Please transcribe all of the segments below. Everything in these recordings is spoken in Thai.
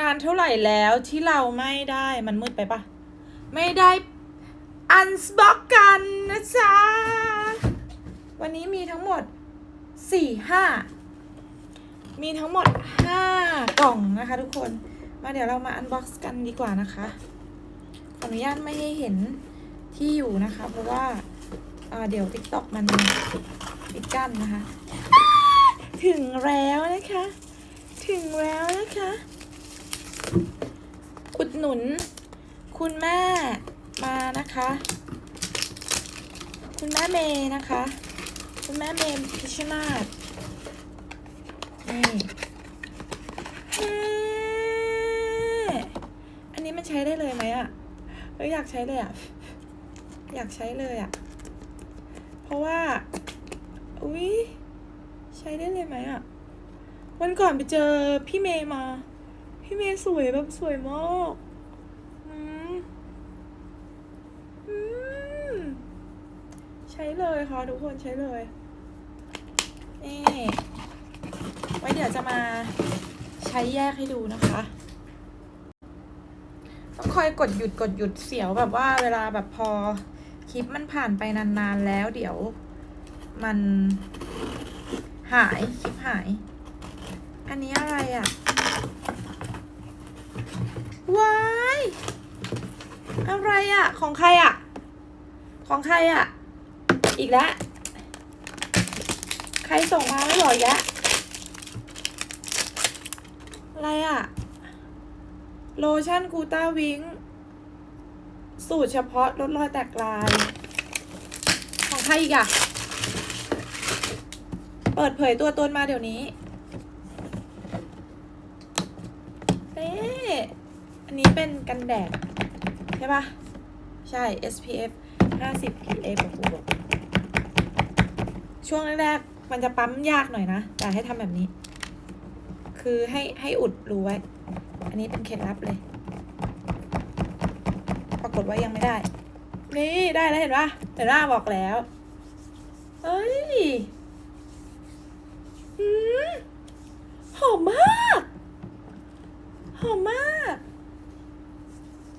นานเท่าไหร่แล้วที่เราไม่ได้มันมืดไปปะไม่ได้อันสบ็อกกันนะจ๊ะ วันนี้มีทั้งหมดสี่ห้ามีทั้งหมดห้ากล่องนะคะทุกคน มาเดี๋ยวเรามาอันบ็อกซ์กันดีกว่านะคะ ขออนุญาตไม่ให้เห็นที่อยู่นะคะ เพราะว่าอ่าเดี๋ยว TikTok มันปิดกั้นนะคะ ถึงแล้วนะคะ ถึงแล้วนะคะ อุดหนุน คุณแม่มานะคะ คุณแม่เมย์นะคะ คุณแม่เมย์พิชนาธนี่อันนี้มันใช้ได้เลยไหมอะเอยอยากใช้เลยอะอยากใช้เลยอะเพราะว่า อุ๊ยใช้ได้เลยไหมอะวันก่อนไปเจอพี่เมย์มา พี่เมย์สวยแบบสวยมากอืมอืมใช้เลยค่ะทุกคนใช้เลย นี่ ไว้เดี๋ยวจะมาใช้แยกให้ดูนะคะ ต้องคอยกดหยุดกดหยุดเสียวแบบว่าเวลาแบบพอคลิปมันผ่านไปนานๆแล้วเดี๋ยวมันหายคลิปหาย อันนี้อะไรอะ่ะ ว้ายอะไรอะ่ะ ของใครอะ่ะ ของใครอะ่ะ อีกแล้ว ใครส่งมาไม่บอแยะอะไรอะ่ะ โลชั่นกูต้าวิงสูตรเฉพาะลดรอยแตกลาย ของใครอีกอะ่ะ เปิดเผยตัวตนมาเดี๋ยวนี้ เอ๊ะอั นนี้เป็นกันแดด ใช่ปะใช่ SPF 50 PA บวกบวกช่วงแรกๆมันจะปั๊มยากหน่อยนะ แต่ให้ทำแบบนี้ คือให้ให้อุดรูไว้ อันนี้เป็นเคล็ดลับเลย ปรากฏว่ายังไม่ได้ นี่ได้แล้วเห็นปะเห็นปะบอกแล้วเอ้ยอืมหอมมาก หอมมาก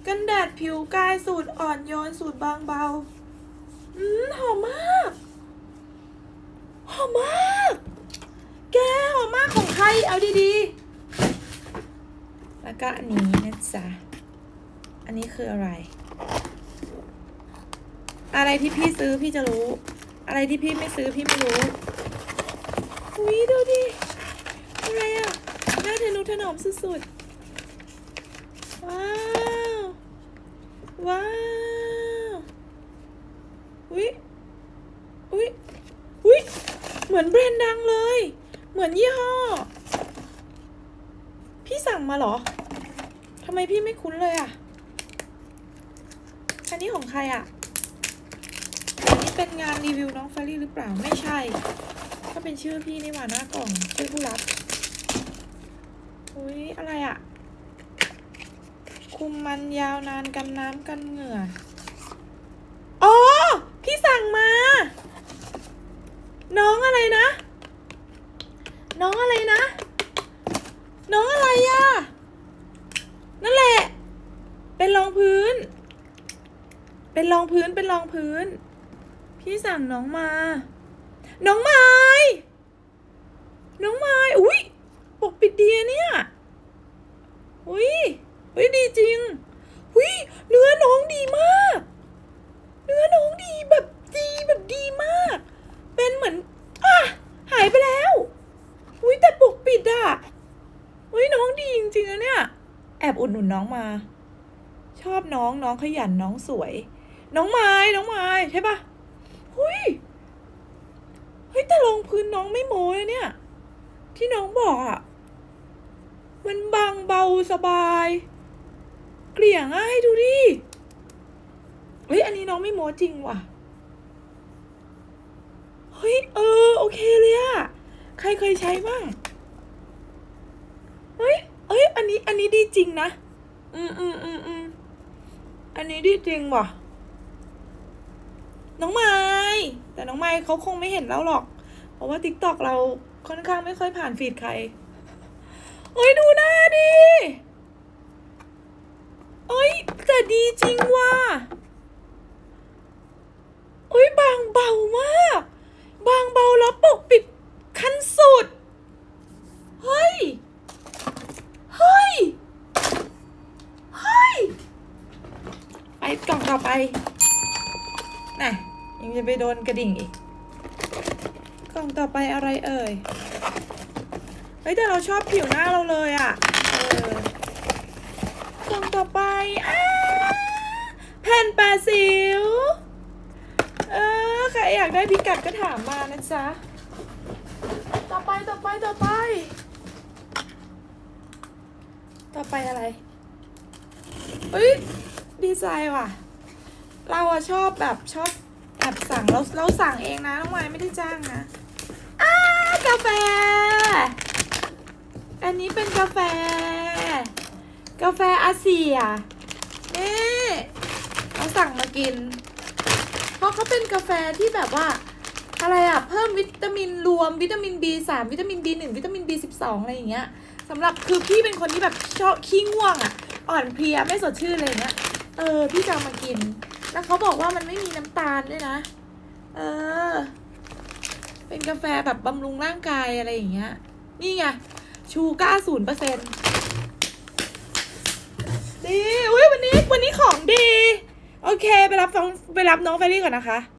กันแดด ผิวกายสูตรอ่อนโยนสูตรบางเบา อืมหอมมาก หอมมาก แกหอมมากของใคร เอาดีๆ แล้วก็อันนี้นะจ๊ะ อันนี้คืออะไร อะไรที่พี่ซื้อพี่จะรู้ อะไรที่พี่ไม่ซื้อพี่ไม่รู้อุ้ยดูดิอะไรอะน่าทะนุถนอมสุดๆ ว้า ว้าวอุ้ยอุ้ยอุ้ยเหมือนแบรนด์ดังเลย เหมือนยี่ห้อ พี่สั่งมาเหรอทำไมพี่ไม่คุ้นเลยอะ อันนี้ของใครอะ อันนี้เป็นงานรีวิวน้องฟารี่หรือเปล่า ไม่ใช่ก็เป็นชื่อพี่นี่หว่าหน้ากล่องชื่อผู้รับ อุ้ยอะไรอะ คุมมันยาวนานกันน้ำกันเหงื่อ อ๋อ พี่สั่งมา น้องอะไรนะ น้องอะไรนะ น้องอะไรอะ นั่นแหละ เป็นรองพื้น เป็นรองพื้น เป็นรองพื้น พี่สั่งน้องมา น้องไม้ น้องไม้ อุ้ยปกปิดดีเนี่ย อุ้ยอุ้ยดีจริง อุ้ยเนื้อน้องดีมาก เนื้อน้องดีแบบดีแบบดีมาก เป็นเหมือนอะหายไปแล้ว อุ้ยแต่ปกปิดอะอุ้ยน้องดีจริงๆอะเนี่ย แอบอุดหนุนน้องมา ชอบน้องน้องขยันน้องสวย น้องไม้น้องไม้ใช่ปะหุยเฮ้ยแต่รองพื้นน้องไม่โม้เลยเนี่ย ที่น้องบอกอะมันบางเบาสบาย เกลี่ยง่ายดูดิเฮ้ยอันนี้น้องไม่โม้จริงว่ะเฮ้ยเออโอเคเลยอะใครเคยใช้บ้างเฮ้ย เอ้ย อันนี้ อันนี้ดีจริงนะ อืมอืมอืมอืมอันนี้ดีจริงว่ะ น้องไม้แต่น้องไม้เขาคงไม่เห็นแล้วหรอก เพราะว่าทิกตอกเราค่อนข้างไม่ค่อยผ่านฟีดใคร เอ้ย ดูหน้าดิเอ้ย แต่ดีจริงว่ะเอ้ย บางเบามาก บางเบาแล้วปกปิด น่ะยังจะไปโดนกระดิ่งอีก กล่องต่อไปอะไรเอ่ย เฮ้ย แต่เราชอบผิวหน้าเราเลยอะ่ะกล่องต่อไปอ้าแผ่นแปดสิว เออ ใครอยากได้พิกัดก็ถามมานะจ๊ะ ต่อไปต่อไปต่อไป ต่อไปอะไร เฮ้ย ดีไซน์ว่ะ เราอะชอบแบบชอบแอบสั่งเราเราสั่งเองนะน้องไม้ไม่ได้จ้างนะอ้ากาแฟ อันนี้เป็นกาแฟ กาแฟอาเซียนี่เราสั่งมากิน เพราะเขาเป็นกาแฟที่แบบว่า อะไรอะเพิ่มวิตามินรวมวิตามิน B3 วิตามิน B1 วิตามิน B12 อะไรอย่างเงี้ยสำหรับคือพี่เป็นคนที่แบบชอบขี้ง่วงอะอ่อนเพลียไม่สดชื่นอะไรอย่างเงี้ยเออพี่จะมากิน แล้วเขาบอกว่ามันไม่มีน้ำตาลด้วยนะ เออ เป็นกาแฟแบบบำรุงร่างกายอะไรอย่างเงี้ย นี่ไง ชูก้าศูนย์เปอร์เซ็นต์ดีอุ้ยวันนี้วันนี้ของดี โอเค ไปรับน้องไปรับน้องเฟรรี่ก่อนนะคะ